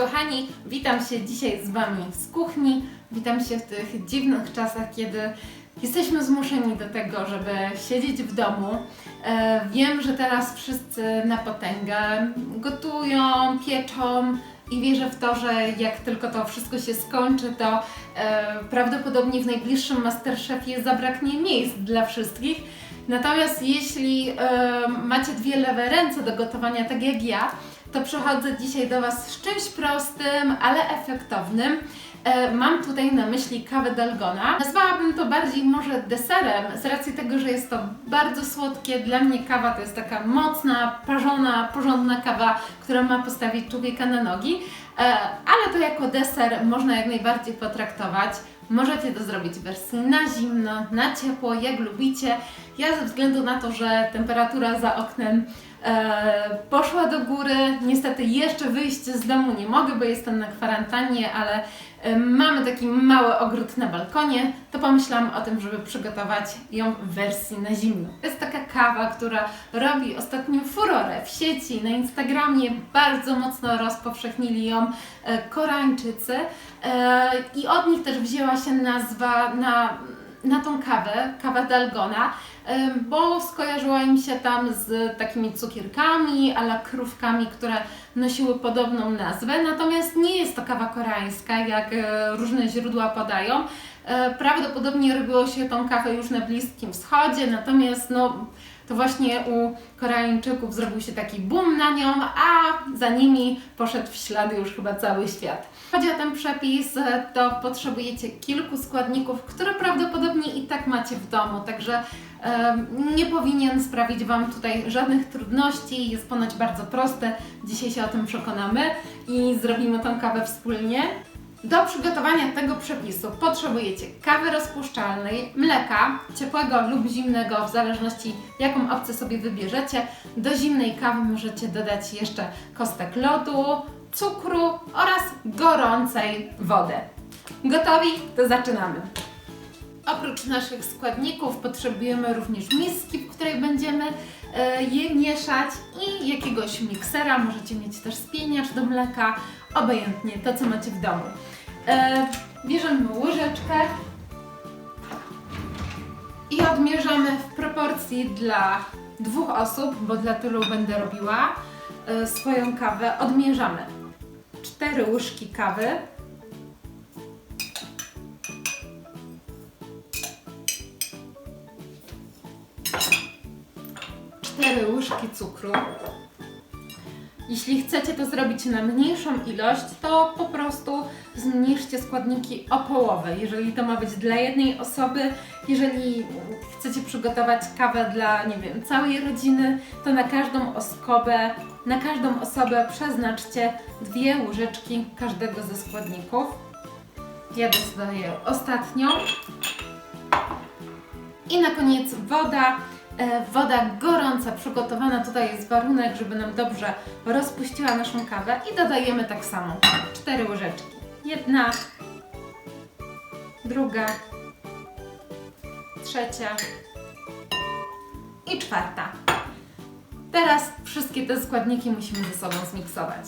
kochani, witam się dzisiaj z Wami z kuchni. Witam się w tych dziwnych czasach, kiedy jesteśmy zmuszeni do tego, żeby siedzieć w domu. E, wiem, że teraz wszyscy na potęgę gotują, pieczą i wierzę w to, że jak tylko to wszystko się skończy, to e, prawdopodobnie w najbliższym Masterchefie zabraknie miejsc dla wszystkich. Natomiast jeśli e, macie dwie lewe ręce do gotowania, tak jak ja, to przychodzę dzisiaj do Was z czymś prostym, ale efektownym. E, Mam tutaj na myśli kawę Dalgona. Nazwałabym to bardziej może deserem, z racji tego, że jest to bardzo słodkie. Dla mnie kawa to jest taka mocna, parzona, porządna kawa, która ma postawić człowieka na nogi. E, Ale to jako deser można jak najbardziej potraktować. Możecie to zrobić w wersji na zimno, na ciepło, jak lubicie. Ja ze względu na to, że temperatura za oknem poszła do góry, niestety jeszcze wyjść z domu nie mogę, bo jestem na kwarantannie, ale e, mamy taki mały ogród na balkonie, to pomyślałam o tym, żeby przygotować ją w wersji na zimno. To jest taka kawa, która robi ostatnio furorę w sieci, na Instagramie, bardzo mocno rozpowszechnili ją e, Koreańczycy e, i od nich też wzięła się nazwa na, na tą kawę, kawa Dalgona, e, bo skojarzyła im się tam z takimi cukierkami, ala krówkami, które nosiły podobną nazwę, natomiast nie jest to kawa koreańska, jak e, różne źródła podają. E, Prawdopodobnie robiło się tą kawę już na Bliskim Wschodzie, natomiast no, to właśnie u Koreańczyków zrobił się taki boom na nią, a za nimi poszedł w ślady już chyba cały świat. Chodzi o ten przepis, e, to potrzebujecie kilku składników, które prawdopodobnie i tak macie w domu, także nie powinien sprawić Wam tutaj żadnych trudności, jest ponoć bardzo proste. Dzisiaj się o tym przekonamy i zrobimy tą kawę wspólnie. Do przygotowania tego przepisu potrzebujecie kawy rozpuszczalnej, mleka, ciepłego lub zimnego, w zależności jaką opcję sobie wybierzecie. Do zimnej kawy możecie dodać jeszcze kostek lodu, cukru oraz gorącej wodę. Gotowi? To zaczynamy. Oprócz naszych składników potrzebujemy również miski, w której będziemy e, je mieszać i jakiegoś miksera. Możecie mieć też spieniacz do mleka, obojętnie to, co macie w domu. E, bierzemy łyżeczkę i odmierzamy w proporcji dla dwóch osób, bo dla tylu będę robiła e, swoją kawę. Odmierzamy cztery łyżki kawy. Cztery łyżki cukru. Jeśli chcecie to zrobić na mniejszą ilość, to po prostu zmniejszcie składniki o połowę. Jeżeli to ma być dla jednej osoby, jeżeli chcecie przygotować kawę dla, nie wiem, całej rodziny, to na każdą osobę, na każdą osobę przeznaczcie dwie łyżeczki każdego ze składników. Ja dodaję ostatnią. I na koniec woda. E, Woda gorąca, przygotowana. Tutaj jest warunek, żeby nam dobrze rozpuściła naszą kawę. I dodajemy tak samo. Cztery łyżeczki. Jedna, druga, trzecia i czwarta. Teraz wszystkie te składniki musimy ze sobą zmiksować.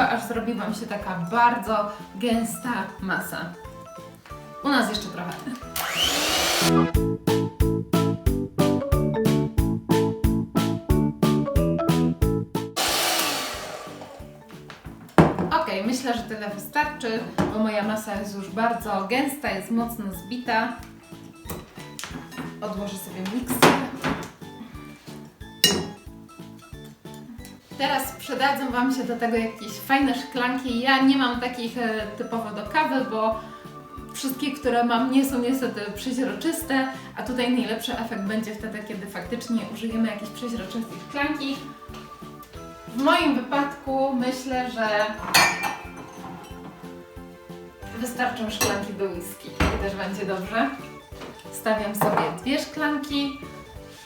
Długo, aż zrobi Wam się taka bardzo gęsta masa. U nas jeszcze trochę. Ok, myślę, że tyle wystarczy, bo moja masa jest już bardzo gęsta, jest mocno zbita. Odłożę sobie mikser. Teraz przydadzą Wam się do tego jakieś fajne szklanki. Ja nie mam takich e, typowo do kawy, bo wszystkie, które mam, nie są niestety przeźroczyste, a tutaj najlepszy efekt będzie wtedy, kiedy faktycznie użyjemy jakiejś przeźroczystej szklanki. W moim wypadku myślę, że wystarczą szklanki do whisky też będzie dobrze. Stawiam sobie dwie szklanki,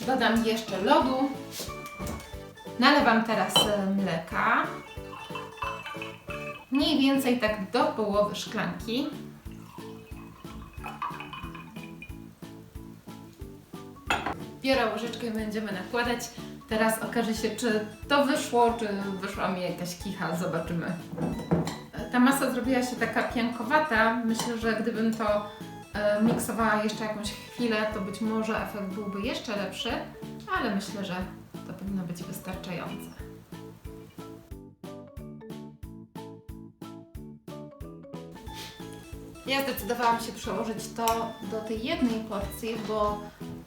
dodam jeszcze lodu. Nalewam teraz e, mleka. Mniej więcej tak do połowy szklanki. Biorę łyżeczkę i będziemy nakładać. Teraz okaże się, czy to wyszło, czy wyszła mi jakaś kicha. Zobaczymy. Ta masa zrobiła się taka piankowata. Myślę, że gdybym to e, miksowała jeszcze jakąś chwilę, to być może efekt byłby jeszcze lepszy, ale myślę, że to powinno być wystarczające. Ja zdecydowałam się przełożyć to do tej jednej porcji, bo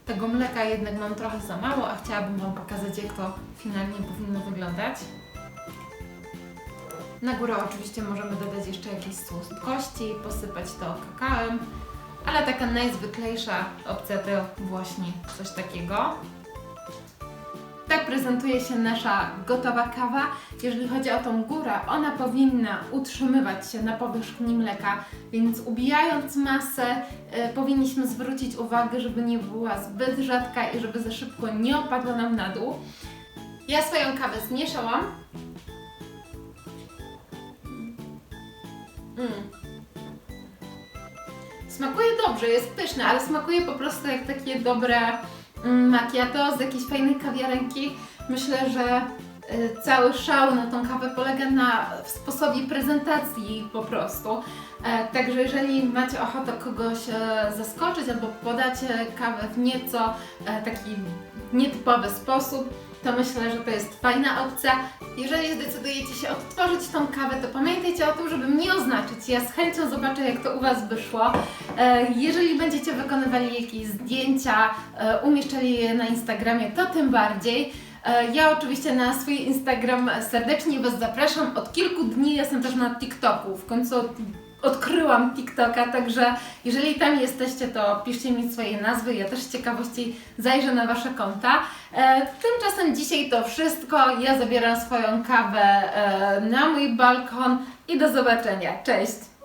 tego mleka jednak mam trochę za mało, a chciałabym Wam pokazać, jak to finalnie powinno wyglądać. Na górę oczywiście możemy dodać jeszcze jakieś słodkości, posypać to kakałem, ale taka najzwyklejsza opcja to właśnie coś takiego. Tak prezentuje się nasza gotowa kawa. Jeżeli chodzi o tą górę, ona powinna utrzymywać się na powierzchni mleka, więc ubijając masę, e, powinniśmy zwrócić uwagę, żeby nie była zbyt rzadka i żeby za szybko nie opadła nam na dół. Ja swoją kawę zmieszałam. Mm. Smakuje dobrze, jest pyszne, ale smakuje po prostu jak takie dobre macchiato z jakiejś fajnej kawiarenki. Myślę, że y, cały szał na tą kawę polega na sposobie prezentacji po prostu. E, Także jeżeli macie ochotę kogoś e, zaskoczyć albo podać e, kawę w nieco taki nietypowy sposób, to myślę, że to jest fajna opcja. Jeżeli zdecydujecie się odtworzyć tą kawę, to pamiętajcie o tym, żeby mnie oznaczyć. Ja z chęcią zobaczę, jak to u Was wyszło. E, Jeżeli będziecie wykonywali jakieś zdjęcia, e, umieszczali je na Instagramie, to tym bardziej. E, Ja oczywiście na swój Instagram serdecznie Was zapraszam. Od kilku dni jestem też na TikToku. W końcu od- odkryłam TikToka, także jeżeli tam jesteście, to piszcie mi swoje nazwy. Ja też z ciekawości zajrzę na Wasze konta. E, Tymczasem dzisiaj to wszystko. Ja zabieram swoją kawę e, na mój balkon i do zobaczenia. Cześć!